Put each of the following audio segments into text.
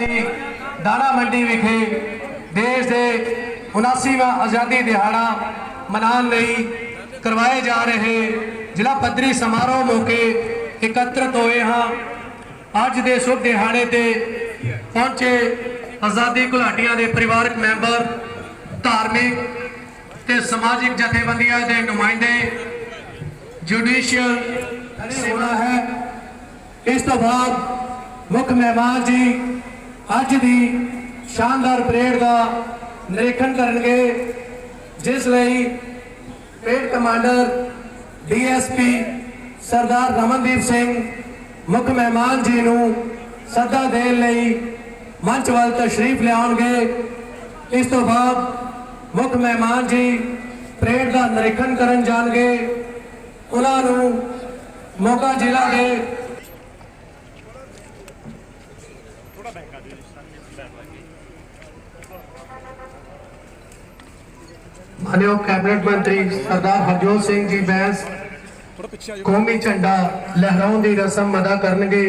ਦੀ ਦਾਣਾ ਮੰਡੀ ਵਿਖੇ ਦੇਸ਼ ਦੇ 79ਵਾਂ ਆਜ਼ਾਦੀ ਦਿਹਾੜਾ ਮਨਾਉਣ ਲਈ ਕਰਵਾਏ ਜਾ ਰਹੇ ਜ਼ਿਲ੍ਹਾ ਪੱਧਰੀ ਸਮਾਰੋਹ ਮੌਕੇ ਇਕੱਤਰਤ ਹੋਏ ਹਾਂ। ਅੱਜ ਦੇ ਸ਼ੁਭ ਦਿਹਾੜੇ ਤੇ ਪਹੁੰਚੇ ਆਜ਼ਾਦੀ ਘੁਲਾਟੀਆਂ ਦੇ ਪਰਿਵਾਰਕ ਮੈਂਬਰ, ਧਾਰਮਿਕ ਤੇ ਸਮਾਜਿਕ ਜਥੇਬੰਦੀਆਂ ਦੇ ਨੁਮਾਇੰਦੇ ਜੁਡੀਸ਼ੀਅਲ ਸੇਵਾ ਹੈ। ਇਸ ਤੋਂ ਬਾਅਦ ਮੁੱਖ ਮਹਿਮਾਨ ਜੀ ਅੱਜ ਦੀ ਸ਼ਾਨਦਾਰ ਪਰੇਡ ਦਾ ਨਿਰੀਖਣ ਕਰਨਗੇ, ਜਿਸ ਲਈ parade commander DSP Sardar Ramandeep Singh, ਮੁੱਖ ਮਹਿਮਾਨ ਜੀ ਨੂੰ ਸੱਦਾ ਦੇਣ ਲਈ ਮੰਚ ਵੱਲ ਤਸ਼ਰੀਫ ਲਿਆਉਣਗੇ। ਇਸ ਤੋਂ ਬਾਅਦ ਮੁੱਖ ਮਹਿਮਾਨ ਜੀ ਪਰੇਡ ਦਾ ਨਿਰੀਖਣ ਕਰਨ ਜਾਣਗੇ। ਉਹਨਾਂ ਨੂੰ ਮੋਗਾ ਜ਼ਿਲ੍ਹਾ ਦੇ ਮਾਨਯੋਗ ਕੈਬਨਿਟ ਮੰਤਰੀ ਸਰਦਾਰ ਹਰਜੋਤ ਸਿੰਘ ਜੀ ਬੈਂਸ ਕੌਮੀ ਝੰਡਾ ਲਹਿਰਾਉਣ ਦੀ ਰਸਮ ਅਦਾ ਕਰਨਗੇ।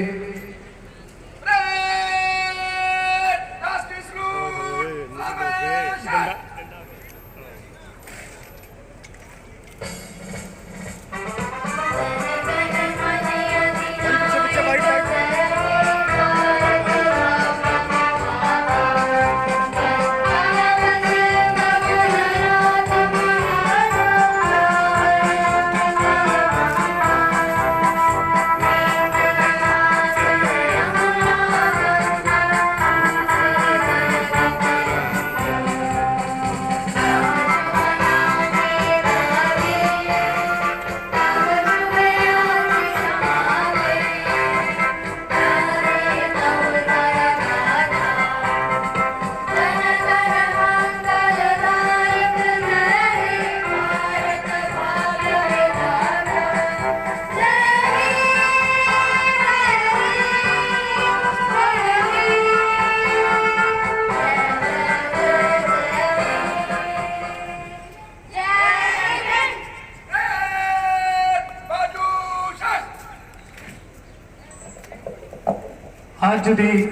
ਅੱਜ ਦੀ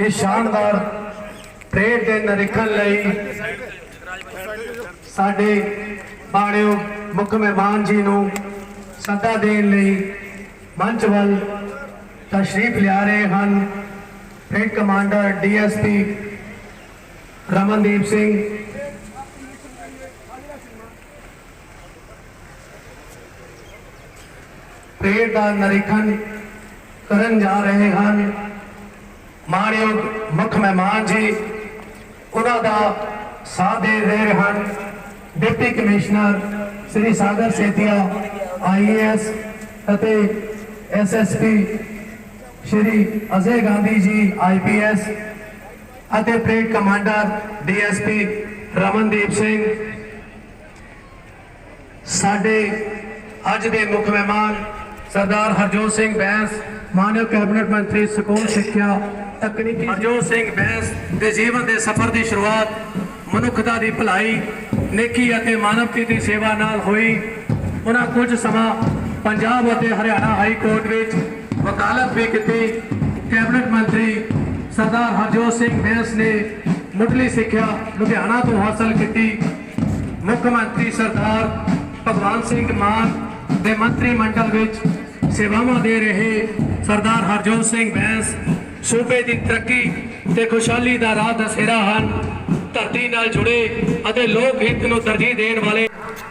ਇਹ ਸ਼ਾਨਦਾਰ ਪਰੇਡ ਦੇ ਨਿਰੀਖਣ ਲਈ ਸਾਡੇ ਬਾਣਿਓ ਮੁੱਖ ਮਹਿਮਾਨ ਜੀ ਨੂੰ ਸੱਦਾ ਦੇਣ ਲਈ ਮੰਚ ਵੱਲ ਤਸ਼ਰੀਫ ਲਿਆ ਰਹੇ ਹਨ। Parade commander DSP Ramandeep Singh. Parade ਦਾ ਨਿਰੀਖਣ ਕਰਨ ਜਾ ਰਹੇ ਹਨ। ਮਾਣਯੋਗ ਮੁੱਖ ਮਹਿਮਾਨ ਜੀ ਉਹਨਾਂ ਦਾ ਸਾਥ ਦੇ ਰਹੇ ਹਨ। Deputy commissioner Shri Sagar Setia IAS ਅਤੇ ਐਸਐਸਪੀ ਸ਼੍ਰੀ ਅਜੇ ਗਾਂਧੀ ਜੀ ਆਈਪੀਐਸ ਅਤੇ parade commander DSP Ramandeep Singh. ਸਾਡੇ ਅੱਜ ਦੇ ਮੁੱਖ ਮਹਿਮਾਨ ਸਰਦਾਰ ਹਰਜੋਤ ਸਿੰਘ ਬੈਂਸ ਮਾਨਵ ਕੈਬਨਿਟ ਮੰਤਰੀ, ਸਕੂਲ ਸਿੱਖਿਆ, ਤਕਨੀਕੀ ਹਰਜੋਤ ਸਿੰਘ ਬੈਂਸ ਦੇ ਜੀਵਨ ਦੇ ਸਫ਼ਰ ਦੀ ਸ਼ੁਰੂਆਤ ਮਨੁੱਖਤਾ ਦੀ ਭਲਾਈ, ਨੇਕੀ ਅਤੇ ਮਾਨਵਤਾ ਦੀ ਸੇਵਾ ਨਾਲ ਹੋਈ। ਉਹਨਾਂ ਕੁਝ ਸਮਾਂ ਪੰਜਾਬ ਅਤੇ ਹਰਿਆਣਾ ਹਾਈ ਕੋਰਟ ਵਿੱਚ ਵਕਾਲਤ ਵੀ ਕੀਤੀ। ਕੈਬਨਿਟ ਮੰਤਰੀ ਸਰਦਾਰ ਹਰਜੋਤ ਸਿੰਘ ਬੈਂਸ ਨੇ ਮੁੱਢਲੀ ਸਿੱਖਿਆ ਲੁਧਿਆਣਾ ਤੋਂ ਹਾਸਲ ਕੀਤੀ। ਮੁੱਖ ਮੰਤਰੀ ਸਰਦਾਰ ਭਗਵਾਨ ਸਿੰਘ ਮਾਨ ਦੇ ਮੰਤਰੀ ਮੰਡਲ ਵਿੱਚ ਸੇਵਾਵਾਂ ਦੇ ਰਹੇ ਸਰਦਾਰ ਹਰਜੋਤ ਸਿੰਘ ਬੈਂਸ, ਸੂਬੇ ਦੀ ਤਰੱਕੀ ਤੇ ਖੁਸ਼ਹਾਲੀ ਦਾ ਰਾਹ ਦਸੇਰਾ ਹਨ। ਧਰਤੀ ਨਾਲ ਜੁੜੇ ਅਤੇ ਲੋਕ ਹਿੱਤ ਨੂੰ ਤਰਜੀਹ ਦੇਣ ਵਾਲੇ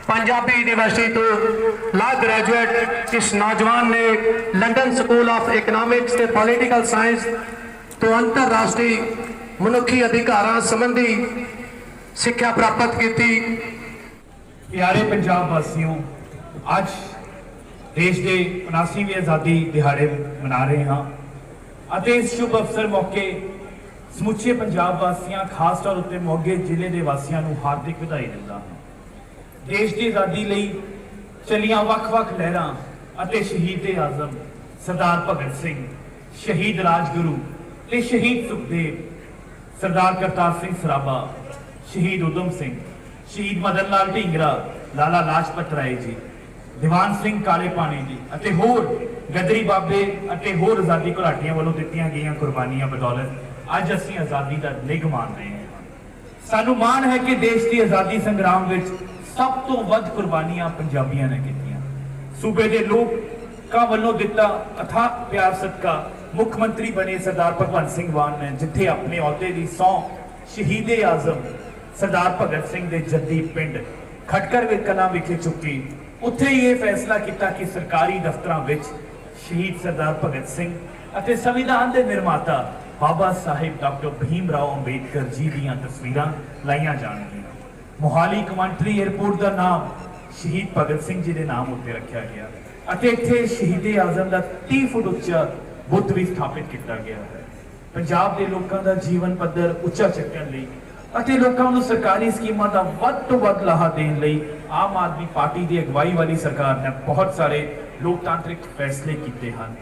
ਪੰਜਾਬੀ ਯੂਨੀਵਰਸਿਟੀ ਤੋਂ ਲਾ ਗ੍ਰੈਜੂਏਟ ਇਸ ਨੌਜਵਾਨ ਨੇ ਲੰਡਨ ਸਕੂਲ ਆਫ ਇਕਨੋਮਿਕਸ ਤੇ ਪੋਲੀਟੀਕਲ ਸਾਇੰਸ ਤੋਂ ਅੰਤਰਰਾਸ਼ਟਰੀ ਮਨੁੱਖੀ ਅਧਿਕਾਰਾਂ ਸੰਬੰਧੀ ਸਿੱਖਿਆ ਪ੍ਰਾਪਤ ਕੀਤੀ। ਪਿਆਰੇ ਪੰਜਾਬ ਵਾਸੀਓ, ਅੱਜ ਦੇਸ਼ ਦੇ 79ਵੀਂ ਆਜ਼ਾਦੀ ਦਿਹਾੜੇ ਮਨਾ ਰਹੇ ਹਾਂ ਅਤੇ ਇਸ ਸ਼ੁਭ ਅਵਸਰ ਮੌਕੇ ਸਮੁੱਚੇ ਪੰਜਾਬ ਵਾਸੀਆਂ, ਖਾਸ ਤੌਰ ਉੱਤੇ ਮੋਗੇ ਜ਼ਿਲ੍ਹੇ ਦੇ ਵਾਸੀਆਂ ਨੂੰ ਹਾਰਦਿਕ ਵਧਾਈ ਦਿੰਦਾ ਹਾਂ। ਦੇਸ਼ ਦੀ ਆਜ਼ਾਦੀ ਲਈ ਚੱਲੀਆਂ ਵੱਖ-ਵੱਖ ਲਹਿਰਾਂ ਅਤੇ ਸ਼ਹੀਦ ਆਜ਼ਮ ਸਰਦਾਰ ਭਗਤ ਸਿੰਘ, ਸ਼ਹੀਦ ਰਾਜਗੁਰੂ ਤੇ ਸ਼ਹੀਦ ਸੁਖਦੇਵ, ਸਰਦਾਰ ਕਰਤਾਰ ਸਿੰਘ ਸਰਾਭਾ, ਸ਼ਹੀਦ ਉਦਮ ਸਿੰਘ, ਸ਼ਹੀਦ ਮਦਨ ਲਾਲ ਢੀਂਗਰਾ, ਲਾਲਾ ਲਾਜਪਤ ਰਾਏ ਜੀ। ਦੀਵਾਨ ਸਿੰਘ ਕਾਲੇ ਪਾਣੀ ਜੀ ਅਤੇ ਹੋਰ ਗਦਰੀ ਬਾਬੇ ਅਤੇ ਹੋਰ ਆਜ਼ਾਦੀ ਘੁਲਾਟੀਆਂ ਵੱਲੋਂ ਦਿੱਤੀਆਂ ਗਈਆਂ ਕੁਰਬਾਨੀਆਂ ਬਦੌਲਤ ਅੱਜ ਅਸੀਂ ਆਜ਼ਾਦੀ ਦਾ ਨਿਗ ਮਾਣ ਰਹੇ ਹਾਂ। ਸਾਨੂੰ ਮਾਣ ਹੈ ਕਿ ਦੇਸ਼ ਦੀ ਆਜ਼ਾਦੀ ਸੰਗਰਾਮ ਵਿੱਚ ਸਭ ਤੋਂ ਵੱਧ ਕੁਰਬਾਨੀਆਂ ਪੰਜਾਬੀਆਂ ਨੇ ਕੀਤੀਆਂ। ਸੂਬੇ ਦੇ ਲੋਕਾਂ ਵੱਲੋਂ ਦਿੱਤਾ ਅਥਾ ਪਿਆਰ ਸਦਕਾ ਮੁੱਖ ਮੰਤਰੀ ਬਣੇ ਸਰਦਾਰ ਭਗਵੰਤ ਸਿੰਘ ਮਾਨ ਨੇ, ਜਿੱਥੇ ਆਪਣੇ ਅਹੁਦੇ ਦੀ ਸਹੁੰ ਸ਼ਹੀਦੇ ਆਜ਼ਮ ਸਰਦਾਰ ਭਗਤ ਸਿੰਘ ਦੇ ਜੱਦੀ ਪਿੰਡ ਖਟਕਰ ਵਿਕਲਾ ਵਿਖੇ ਚੁੱਕੀ ਉੱਥੇ ਹੀ ਇਹ ਫੈਸਲਾ ਕੀਤਾ ਕਿ ਸਰਕਾਰੀ ਦਫ਼ਤਰਾਂ ਵਿੱਚ ਸ਼ਹੀਦ ਸਰਦਾਰ ਭਗਤ ਸਿੰਘ ਅਤੇ ਸੰਵਿਧਾਨ ਦੇ ਨਿਰਮਾਤਾ ਬਾਬਾ ਸਾਹਿਬ ਡਾਕਟਰ ਭੀਮ ਰਾਓ ਅੰਬੇਦਕਰ ਜੀ ਦੀਆਂ ਤਸਵੀਰਾਂ ਲਾਈਆਂ ਜਾਣਗੀਆਂ। ਮੋਹਾਲੀ ਕਮਾਂਟਰੀ 에ਅਰਪੋਰਟ ਦਾ ਨਾਮ ਸ਼ਹੀਦ ਭਗਤ ਸਿੰਘ ਜੀ ਦੇ ਨਾਮ ਉੱਤੇ ਰੱਖਿਆ ਗਿਆ ਅਤੇ ਇੱਥੇ ਸ਼ਹੀਦੇ ਆਜ਼ਮ ਦਾ 30 ਫੁੱਟ ਉੱਚਾ ਬੁੱਤ ਵੀ ਸਥਾਪਿਤ ਕੀਤਾ ਗਿਆ ਹੈ। ਪੰਜਾਬ ਦੇ ਲੋਕਾਂ ਦਾ ਜੀਵਨ ਪੱਧਰ ਉੱਚਾ ਚੱਕਣ ਲਈ ਅਤੇ ਲੋਕਾਂ ਨੂੰ ਸਰਕਾਰੀ ਸਕੀਮਾਂ ਦਾ ਵੱਧ ਤੋਂ ਵੱਧ ਲਾਹਾ ਦੇਣ ਲਈ ਆਮ ਆਦਮੀ ਪਾਰਟੀ ਦੀ ਅਗਵਾਈ ਵਾਲੀ ਸਰਕਾਰ ਨੇ ਬਹੁਤ ਸਾਰੇ ਲੋਕਤਾਂਤਰਿਕ ਫੈਸਲੇ ਕੀਤੇ ਹਨ।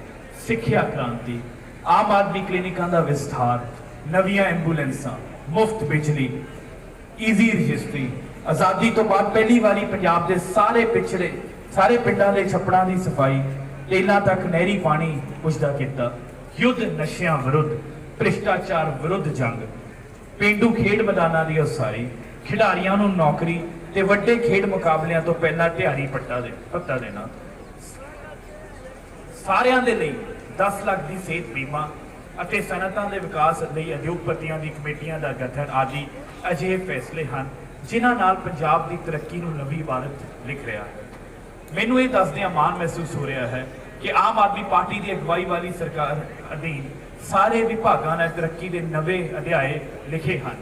ਸਿੱਖਿਆ ਕ੍ਰਾਂਤੀ, ਆਮ ਆਦਮੀ ਕਲੀਨਿਕਾਂ ਦਾ ਵਿਸਥਾਰ, ਨਵੀਆਂ ਐਂਬੂਲੈਂਸਾਂ, ਮੁਫਤ ਬਿਜਲੀ ਈਜ਼ੀ ਰਜਿਸਟਰੀ ਆਜ਼ਾਦੀ ਤੋਂ ਬਾਅਦ ਪਹਿਲੀ ਵਾਰੀ ਪੰਜਾਬ ਦੇ ਸਾਰੇ ਪਿਛੜੇ ਸਾਰੇ ਪਿੰਡਾਂ ਦੇ ਛੱਪੜਾਂ ਦੀ ਸਫ਼ਾਈ, ਟੇਲਾਂ ਤੱਕ ਨਹਿਰੀ ਪਾਣੀ ਪੁੱਜਦਾ ਕੀਤਾ। ਯੁੱਧ ਨਸ਼ਿਆਂ ਵਿਰੁੱਧ, ਭ੍ਰਿਸ਼ਟਾਚਾਰ ਵਿਰੁੱਧ ਜੰਗ ਪਿੰਡੂ ਖੇਡ ਮੈਦਾਨਾਂ ਦੀ ਉਸਾਰੀ, ਖਿਡਾਰੀਆਂ ਨੂੰ ਨੌਕਰੀ ਤੇ ਵੱਡੇ ਖੇਡ ਮੁਕਾਬਲਿਆਂ ਤੋਂ ਪਹਿਲਾਂ ਦਿਹਾੜੀ ਪੱਟਾ ਦੇ, ਪੱਤਾ ਦੇਣਾ। ਸਾਰਿਆਂ ਦੇ ਲਈ 10 ਲੱਖ ਦੀ ਸਿਹਤ ਬੀਮਾ ਅਤੇ ਸਨਅਤਾਂ ਦੇ ਵਿਕਾਸ ਲਈ ਉਦਯੋਗਪਤੀਆਂ ਦੀ ਕਮੇਟੀਆਂ ਦਾ ਗਠਨ ਆਦਿ ਅਜਿਹੇ ਫੈਸਲੇ ਹਨ, ਜਿਨ੍ਹਾਂ ਨਾਲ ਪੰਜਾਬ ਦੀ ਤਰੱਕੀ ਨੂੰ ਨਵੀਂ ਇਬਾਰਤ ਲਿਖ ਰਿਹਾ ਹੈ। ਮੈਨੂੰ ਇਹ ਦੱਸਦਿਆਂ ਮਾਣ ਮਹਿਸੂਸ ਹੋ ਰਿਹਾ ਹੈ ਕਿ ਆਮ ਆਦਮੀ ਪਾਰਟੀ ਦੀ ਅਗਵਾਈ ਵਾਲੀ ਸਰਕਾਰ ਅਧੀਨ ਸਾਰੇ ਵਿਭਾਗਾਂ ਨੇ ਤਰੱਕੀ ਦੇ ਨਵੇਂ ਅਧਿਆਏ ਲਿਖੇ ਹਨ।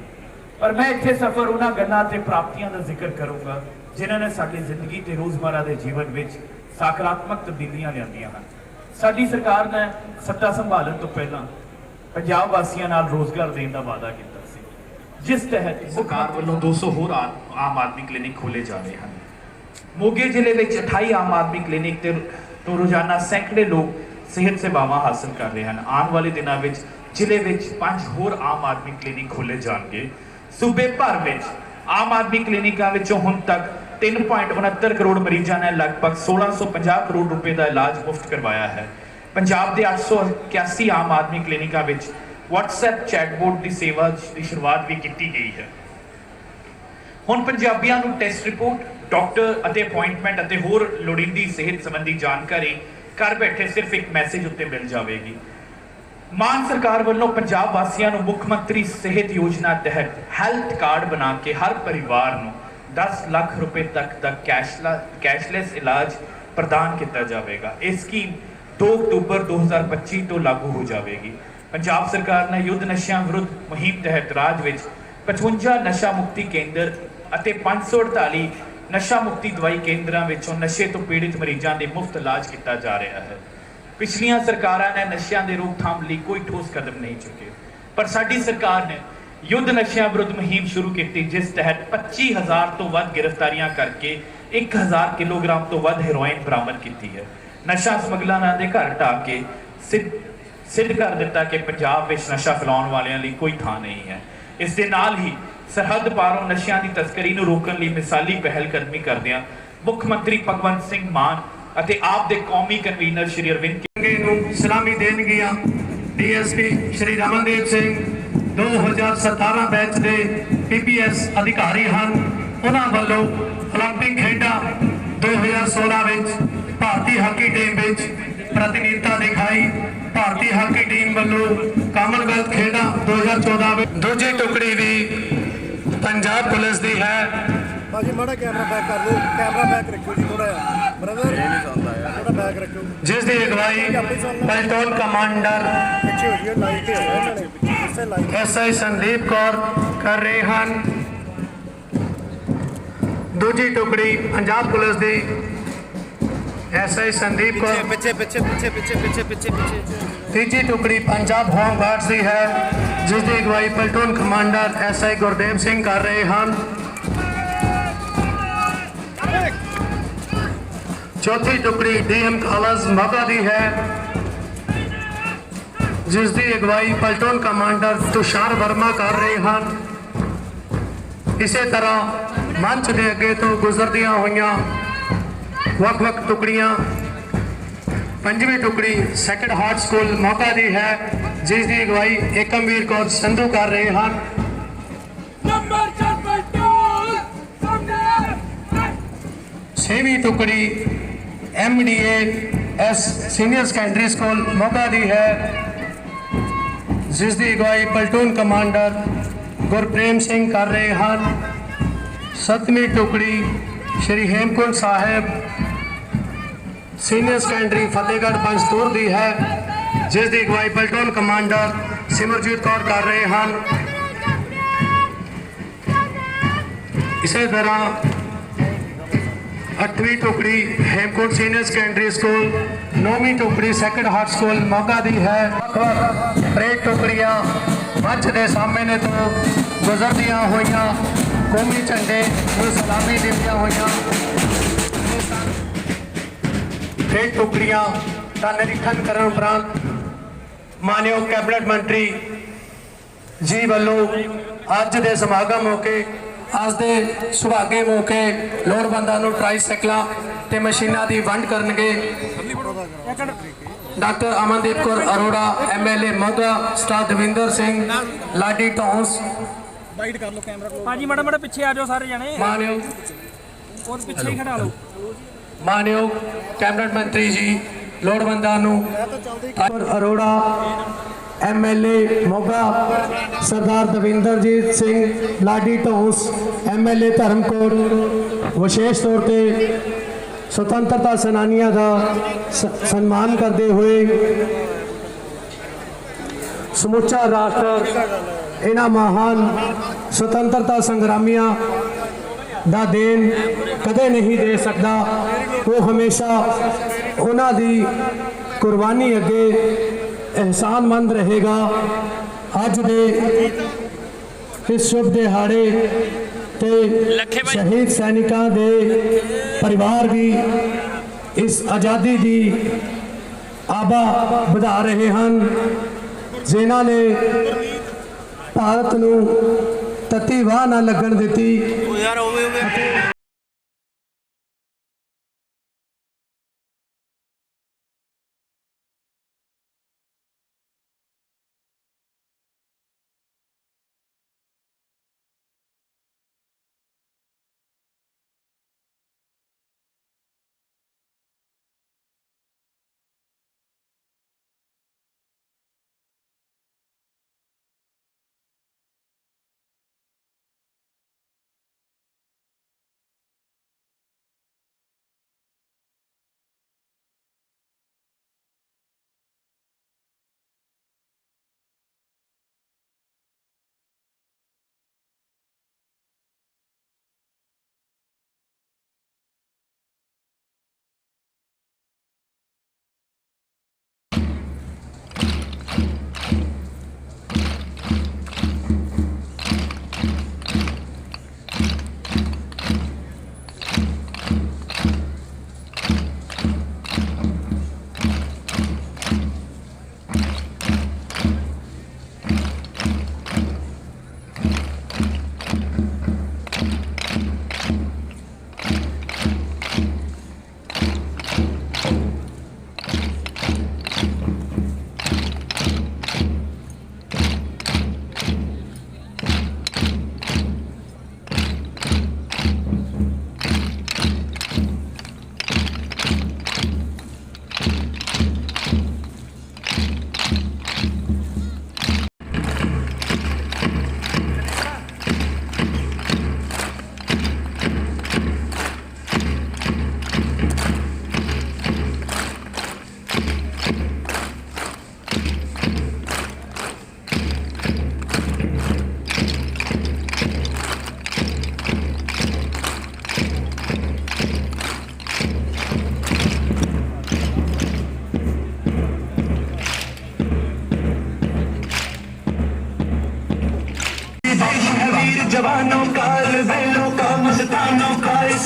ਪਰ ਮੈਂ ਇੱਥੇ ਸਫਰ ਉਹਨਾਂ ਗੱਲਾਂ ਤੇ ਪ੍ਰਾਪਤੀਆਂ ਦਾ ਜ਼ਿਕਰ ਕਰੂੰਗਾ ਜਿਨ੍ਹਾਂ ਨੇ ਸਾਡੀ ਜ਼ਿੰਦਗੀ ਤੇ ਰੋਜ਼ਮਰਰਾ ਦੇ ਜੀਵਨ ਵਿੱਚ ਸਕਾਰਾਤਮਕ ਤਬਦੀਲੀਆਂ ਲਿਆਂਦੀਆਂ ਹਨ। ਸਾਡੀ ਸਰਕਾਰ ਨੇ ਸੱਤਾ ਸੰਭਾਲਣ ਤੋਂ ਪਹਿਲਾਂ ਪੰਜਾਬ ਵਾਸੀਆਂ ਨਾਲ ਰੋਜ਼ਗਾਰ ਦੇਣ ਦਾ ਵਾਅਦਾ ਕੀਤਾ ਸੀ। ਜਿਸ ਤਹਿਤ ਸਰਕਾਰ ਵੱਲੋਂ 200 ਹੋਰ ਆਮ ਆਦਮੀ ਕਲੀਨਿਕ ਖੋਲੇ ਜਾ ਰਹੇ ਹਨ। ਮੋਗੇ ਜ਼ਿਲ੍ਹੇ ਵਿੱਚ 28 ਆਮ ਆਦਮੀ ਕਲੀਨਿਕ ਤੋਂ ਰੋਜ਼ਾਨਾ ਸੈਂਕੜੇ ਲੋਕ ਸਿਹਤ ਸੇਵਾਵਾਂ ਹਾਸਲ ਕਰ ਰਹੇ ਹਨ। ਆਉਣ ਵਾਲੇ ਦਿਨਾਂ ਵਿੱਚ ਜ਼ਿਲ੍ਹੇ ਵਿੱਚ ਪੰਜ ਹੋਰ ਆਮ ਆਦਮੀ ਕਲੀਨਿਕ ਖੋਲੇ ਜਾਣਗੇ। ਸੂਬੇ ਭਰ ਵਿੱਚ ਆਮ ਆਦਮੀ ਕਲੀਨਿਕਾਂ ਵਿੱਚੋਂ ਹੁਣ ਤੱਕ 3.69 ਕਰੋੜ ਮਰੀਜ਼ਾਂ ਨੇ ਲਗਭਗ 1650 ਕਰੋੜ ਰੁਪਏ ਦਾ ਇਲਾਜ ਮੁਫਤ ਕਰਵਾਇਆ ਹੈ। ਪੰਜਾਬ ਦੇ 881 ਆਮ ਆਦਮੀ ਕਲੀਨਿਕਾਂ ਵਿੱਚ WhatsApp ਚੈਟਬੋਟ ਦੀ ਸੇਵਾ ਦੀ ਸ਼ੁਰੂਆਤ ਵੀ ਕੀਤੀ ਗਈ ਹੈ। ਹੁਣ ਪੰਜਾਬੀਆਂ ਨੂੰ ਟੈਸਟ ਰਿਪੋਰਟ ਡਾਕਟਰ ਅਤੇ ਅਪਾਇੰਟਮੈਂਟ ਅਤੇ ਹੋਰ ਲੋੜੀਂਦੀ ਸਿਹਤ ਸੰਬੰਧੀ ਜਾਣਕਾਰੀ ਘਰ ਬੈਠੇ ਸਿਰਫ ਇੱਕ ਮੈਸੇਜ ਉੱਤੇ ਮਿਲ ਜਾਵੇਗੀ। ਮਾਨ ਸਰਕਾਰ ਵੱਲੋਂ ਪੰਜਾਬ ਵਾਸੀਆਂ ਨੂੰ ਮੁੱਖ ਮੰਤਰੀ ਸਿਹਤ ਯੋਜਨਾ ਤਹਿਤ ਹੈਲਥ ਕਾਰਡ ਬਣਾ ਕੇ ਹਰ ਪਰਿਵਾਰ ਨੂੰ 10 ਲੱਖ ਰੁਪਏ ਤੱਕ ਦਾ ਕੈਸ਼ਲੈਸ ਇਲਾਜ ਪ੍ਰਦਾਨ ਕੀਤਾ ਜਾਵੇਗਾ। ਇਹ ਸਕੀਮ 2 ਅਕਤੂਬਰ 2025 ਤੋਂ ਲਾਗੂ ਹੋ ਜਾਵੇਗੀ। ਪੰਜਾਬ ਸਰਕਾਰ ਨੇ ਯੁੱਧ ਨਸ਼ਿਆਂ ਵਿਰੁੱਧ ਮੁਹਿੰਮ ਤਹਿਤ ਰਾਜ ਵਿੱਚ 55 ਨਸ਼ਾ ਮੁਕਤੀ ਕੇਂਦਰ ਅਤੇ 548 ਨਸ਼ਾ ਮੁਕਤੀ ਦਵਾਈ ਕੇਂਦਰਾਂ ਵਿੱਚੋਂ ਨਸ਼ੇ ਤੋਂ ਪੀੜਿਤ ਮਰੀਜ਼ਾਂ ਦੇ ਮੁਫਤ ਇਲਾਜ ਕੀਤਾ ਜਾ ਰਿਹਾ ਹੈ। ਪਿਛਲੀਆਂ ਸਰਕਾਰਾਂ ਨੇ ਨਸ਼ਿਆਂ ਦੇ ਰੋਕਥਾਮ ਲਈ ਕੋਈ ਠੋਸ ਕਦਮ ਨਹੀਂ ਚੁੱਕੇ। ਪਰ ਸਾਡੀ ਸਰਕਾਰ ਨੇ ਯੁੱਧ ਨਸ਼ਿਆਂ ਵਿਰੁੱਧ ਮੁਹਿੰਮ ਸ਼ੁਰੂ ਕੀਤੀ, ਜਿਸ ਤਹਿਤ 25000 ਤੋਂ ਵੱਧ ਗ੍ਰਿਫਤਾਰੀਆਂ ਕਰਕੇ 1000 ਕਿਲੋਗ੍ਰਾਮ ਤੋਂ ਵੱਧ ਹੈਰੋਇਨ ਬਰਾਮਦ ਕੀਤੀ ਹੈ। ਨਸ਼ਾ ਸਮਗਲਰਾਂ ਦੇ ਘਰ ਢਾਹ ਕੇ ਸਿੱਧ ਸਿੱਧ ਕਰ ਦਿੱਤਾ ਕਿ ਪੰਜਾਬ ਵਿੱਚ ਨਸ਼ਾ ਫੈਲਾਉਣ ਵਾਲਿਆਂ ਲਈ ਕੋਈ ਥਾਂ ਨਹੀਂ ਹੈ। ਇਸ ਦੇ ਨਾਲ ਹੀ ਸਰਹੱਦ ਪਾਰੋਂ ਨਸ਼ਿਆਂ ਦੀ ਤਸਕਰੀ ਨੂੰ ਰੋਕਣ ਲਈ ਮਿਸਾਲੀ ਪਹਿਲ ਕਦਮੀ ਕਰਦਿਆਂ ਮੁੱਖ ਮੰਤਰੀ ਭਗਵੰਤ ਸਿੰਘ ਮਾਨ ਅਤੇ ਆਪ ਦੇ ਕੌਮੀ ਕਨਵੀਨਰ ਸ਼੍ਰੀ ਅਰਵਿੰਦ ਤਿਰੰਗੇ ਨੂੰ ਸਲਾਮੀ ਦੇਣਗੀਆਂ ਡੀਐਸਪੀ ਸ਼੍ਰੀ ਰਮਨਦੀਪ ਸਿੰਘ 2017 ਬੈਚ ਦੇ ਪੀਪੀਐਸ ਅਧਿਕਾਰੀ ਹਨ ਉਹਨਾਂ ਵੱਲੋਂ 올림픽 ਖੇਡਾਂ 2016 ਵਿੱਚ ਭਾਰਤੀ ਹਾਕੀ ਟੀਮ ਵਿੱਚ ਪ੍ਰਤੀਨਿਧਤਾ ਦਿਖਾਈ ਭਾਰਤੀ ਹਾਕੀ ਟੀਮ ਵੱਲੋਂ ਕਾਮਨਵੈਲਥ ਖੇਡਾਂ 2014 ਵਿੱਚ ਦੂਜੀ ਟੁਕੜੀ ਵੀ ਪੰਜਾਬ ਪੁਲਿਸ ਦੀ ਹੈ। ਭਾਜੀ ਮਾੜਾ ਕੈਮਰਾ ਬੈਕ ਕਰ ਲਓ ਕੈਮਰਾ ਬੈਕ ਰੱਖਿਓ ਜੀ ਥੋੜਾ ਜਿਹਾ। ਬ੍ਰਦਰ ਇਹ ਨਹੀਂ ਚੱਲਦਾ ਯਾਰ। ਥੋੜਾ ਬੈਕ ਰੱਖਿਓ। ਜਿਸ ਦੀ ਅਗਵਾਈ ਪਲਟੋਨ ਕਮਾਂਡਰ ਪਿੱਛੇ ਹੋ ਜੀ ਲਾਈਟ ਤੇ ਹੋਇਆ ਇਹਨਾਂ ਨੇ। ਇਸੇ ਲਾਈਟ ਐਸਆਈ ਸੰਦੀਪ ਕੌਰ ਕਰ ਰਹੇ ਹਨ। ਦੂਜੀ ਟੁਕੜੀ ਪੰਜਾਬ ਪੁਲਿਸ ਦੀ। ਐਸਆਈ ਸੰਦੀਪ ਕੌਰ। ਪਿੱਛੇ ਪਿੱਛੇ ਪਿੱਛੇ ਪਿੱਛੇ ਪਿੱਛੇ ਪਿੱਛੇ ਪਿੱਛੇ। ਤੀਜੀ ਟੁਕੜੀ ਪੰਜਾਬ ਹੋਮ ਗਾਰਡਸ ਦੀ ਹੈ, ਜਿਸ ਦੀ ਅਗਵਾਈ platoon commander SI Gurdev Singh ਕਰ ਰਹੇ ਹਨ। ਚੌਥੀ ਟੁਕੜੀ ਡੀਐਮ ਕਾਲਜ ਮੋਗਾ ਦੀ ਹੈ, ਜਿਸ ਦੀ ਅਗਵਾਈ ਪਲਟੂਨ ਕਮਾਂਡਰ ਤੁਸ਼ਾਰ ਵਰਮਾ ਕਰ ਰਹੇ ਹਨ। ਇਸੇ ਤਰ੍ਹਾਂ ਮੰਚ ਦੇ ਅੱਗੇ ਤੋਂ ਗੁਜ਼ਰਦੀਆਂ ਹੋਈਆਂ ਵੱਖ-ਵੱਖ ਟੁਕੜੀਆਂ ਪੰਜਵੀਂ ਟੁਕੜੀ ਸੈਕੰਡ ਹਾਰਟ ਸਕੂਲ ਮੋਗਾ ਦੀ ਹੈ ਜਿਸ ਦੀ ਅਗਵਾਈ ਏਕਮਵੀਰ ਕੌਰ ਸੰਧੂ ਕਰ ਰਹੇ ਹਨ। ਨੰਬਰ 42 ਸਾਹਮਣੇ ਛੇਵੀਂ ਟੁਕੜੀ MDA S senior secondary school Moga ਦੀ ਹੈ ਜਿਸ ਦੀ ਅਗਵਾਈ ਪਲਟੂਨ ਕਮਾਂਡਰ ਗੁਰਪ੍ਰੇਮ ਸਿੰਘ ਕਰ ਰਹੇ ਹਨ। ਸੱਤਵੀਂ ਟੁਕੜੀ ਸ਼੍ਰੀ ਹੇਮਕੁੰਟ ਸਾਹਿਬ ਸੀਨੀਅਰ ਸੈਕੰਡਰੀ ਫਤਿਹਗੜ੍ਹ ਪੰਜਤੂਰ ਦੀ ਹੈ, ਜਿਸ ਦੀ ਅਗਵਾਈ ਪਲਟੂਨ ਕਮਾਂਡਰ ਸਿਮਰਜੀਤ ਕੌਰ ਕਰ ਰਹੇ ਹਨ। ਇਸੇ ਤਰ੍ਹਾਂ ਅੱਠਵੀਂ ਟੁਕੜੀ ਹੇਮਕੋਟ ਸੀਨੀਅਰ ਸੈਕੰਡਰੀ ਸਕੂਲ, ਨੌਵੀਂ ਟੁਕੜੀ ਸੈਕੰਡ ਹਾਰਟ ਸਕੂਲ ਮੋਗਾ ਦੀ ਹੈ। ਪਰੇਡ ਟੁਕੜੀਆਂ ਮੰਚ ਦੇ ਸਾਹਮਣੇ ਤੋਂ ਗੁਜ਼ਰਦੀਆਂ ਹੋਈਆਂ, ਕੌਮੀ ਝੰਡੇ ਨੂੰ ਸਲਾਮੀ ਦਿੰਦੀਆਂ ਹੋਈਆਂ। ਟੁਕੜੀਆਂ ਦਾ ਨਿਰੀਖਣ ਕਰਨ ਉਪਰੰਤ ਮਾਨਯੋਗ ਕੈਬਨਿਟ ਮੰਤਰੀ ਜੀ ਵੱਲੋਂ ਅੱਜ ਦੇ ਸਮਾਗਮ ਮੌਕੇ ਅੱਜ ਦੇ ਸੁਭਾਗੇ ਮੌਕੇ ਲੋੜਵੰਦਾਂ ਨੂੰ ਟ੍ਰਾਈਸਾਈਕਲਾਂ ਤੇ ਮਸ਼ੀਨਾਂ ਦੀ ਵੰਡ ਕਰਨਗੇ। Doctor Amandeep Kaur Arora MLA Moga star Davinder Singh Ladi Dhos ਭਾਜੀ ਮਾੜਾ ਮਾੜਾ ਪਿੱਛੇ ਆ ਜਾਓ ਸਾਰੇ ਜਣੇ। ਮਾਨਯੋਗ। ਉਹ ਪਿੱਛੇ ਹੀ ਖੜਾ ਲਓ। ਮਾਨਯੋਗ ਕੈਬਨਿਟ ਮੰਤਰੀ ਜੀ, ਲੋੜਵੰਦਾਂ ਨੂੰ ਅਰੋੜਾ ਐਮਐਲਏ ਮੋਗਾ, ਸਰਦਾਰ ਦਵਿੰਦਰਜੀਤ ਸਿੰਘ ਲਾਡੀ ਢੌਂਸ ਐਮਐਲਏ ਧਰਮਕੋਟ, ਵਿਸ਼ੇਸ਼ ਤੌਰ ਤੇ ਸੁਤੰਤਰਤਾ ਸੈਨਾਨੀਆਂ ਦਾ ਸਨਮਾਨ ਕਰਦੇ ਹੋਏ ਸਮੁੱਚਾ ਰਾਸ਼ਟਰ, ਇਹਨਾਂ ਮਹਾਨ ਸੁਤੰਤਰਤਾ ਸੰਗਰਾਮੀਆਂ ਦਾ ਦੇਣ ਕਦੇ ਨਹੀਂ ਦੇ ਸਕਦਾ। ਉਹ ਹਮੇਸ਼ਾ ਉਹਨਾਂ ਦੀ ਕੁਰਬਾਨੀ ਅੱਗੇ ਅਹਿਸਾਨਮੰਦ ਰਹੇਗਾ। ਅੱਜ ਦੇ ਇਸ ਸ਼ੁਭ ਦਿਹਾੜੇ ਤੇ ਸ਼ਹੀਦ ਸੈਨਿਕਾਂ ਦੇ ਪਰਿਵਾਰ ਵੀ ਇਸ ਆਜ਼ਾਦੀ ਦੀ ਆਬਾ ਵਧਾ ਰਹੇ ਹਨ। ਜਿਨ੍ਹਾਂ ਨੇ ਭਾਰਤ ਨੂੰ ਤੱਤੀ ਵਾਹ ਨਾ ਲੱਗਣ ਦਿੱਤੀ। ਓ ਯਾਰ ਓਵੇਂ ਓਵੇਂ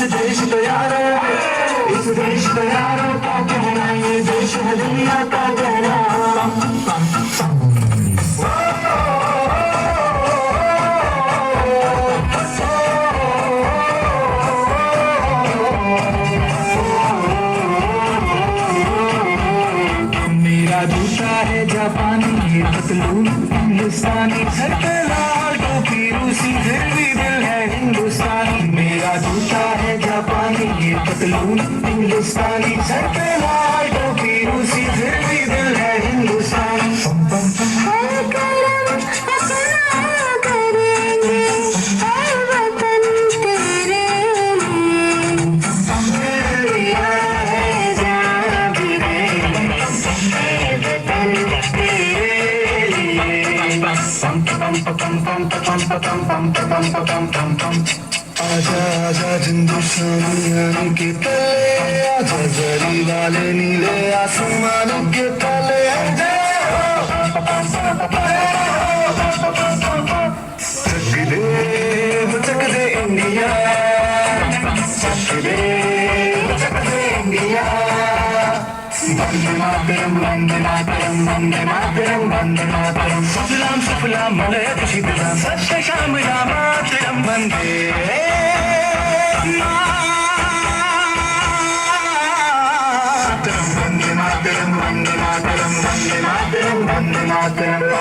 দেশ आजा आजा हिंदुस्तानी हनी के तले आजा जरी वाले नीले आसमानों के तले चक दे चक दे इंडिया चक दे मातरम वन्दे मातरं वन्दे मातरं वन्दे मातरं सफलां सफलां मलयकुशितलां सत्यशामलां मातरं वन्दे मातरं वन्दे मातरं वन्दे मातरं वन्दे मातरं वन्दे मातरम्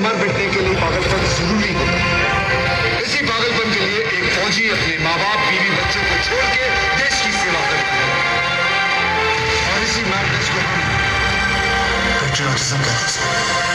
नंबर मिटने के लिए पागलपन ज़रूरी होता है। इसी पागलपन के लिए एक फौजी अपने माँ बाप बीवी, बच्चों को छोड़ के देश की सेवा करता है। और इसी मैडनेस को हम कचरा संघर्ष